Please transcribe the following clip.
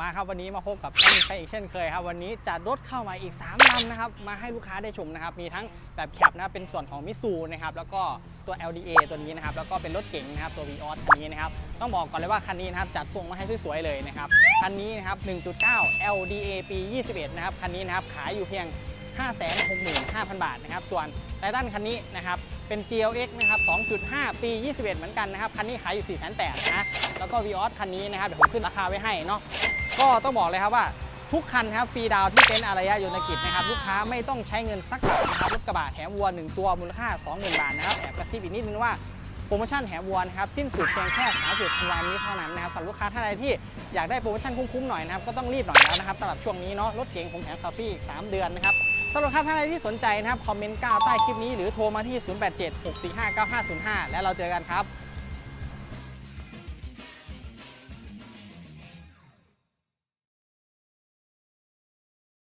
มาครับวันนี้มาพบกับท่านใครอีกเช่นเคยครับ วันนี้จัดรถเข้ามาอีก3ลำนะครับ มาให้ลูกค้าได้ชมนะครับ มีทั้งแบบแคปนะเป็นส่วนของมิซูนะครับ แล้วก็ตัว LDA ตัวนี้นะครับ แล้วก็เป็นรถเก๋งนะครับ ตัว v ีออสคันนี้นะครับ ต้องบอกก่อนเลยว่าคันนี้นะครับ จัดส่งมาให้สวยๆเลยนะครับ คันนี้นะครับ 1.9 LDA ปี 21 นะครับ คันนี้นะครับ ขายอยู่เพียง 565,000 บาทนะครับ ส่วน ไททันคันนี้นะครับเป็น GLX นะครับ 2.5 ปี 21 เหมือนกันนะครับ คันนี้ขายอยู่ 4,800นะ แล้วก็ Vios คันนี้นะครับ เดี๋ยวผมขึ้นราคาไว้ให้เนาะ ก็ต้องบอกเลยครับว่าทุกคันครับฟรีดาวที่เป็นอารยะยนต์กิจนะครับ ลูกค้าไม่ต้องใช้เงินสักบาทนะครับรถกระบะแถมวัว 1 ตัวมูลค่า 20,000 บาทนะครับแอบกระซิบอีกนิดนึงว่า โปรโมชั่นแถมวัวนะครับสิ้นสุดเพียงแค่30ธันวาคมนี้เท่านั้นนะครับสำหรับลูกค้าท่านใดที่อยากได้โปรโมชั่นคุ้มๆหน่อยนะครับก็ต้องรีบหน่อยแล้วนะครับสำหรับช่วงนี้เนาะรถเก๋งผมแถมคาฟี่อีก3เดือนนะครับสำหรับลูกค้าท่านใดที่สนใจนะครับคอมเมนต์ก้าวใต้คลิปนี้หรือโทรมาที่ 0876459505 และเราเจอกันครับ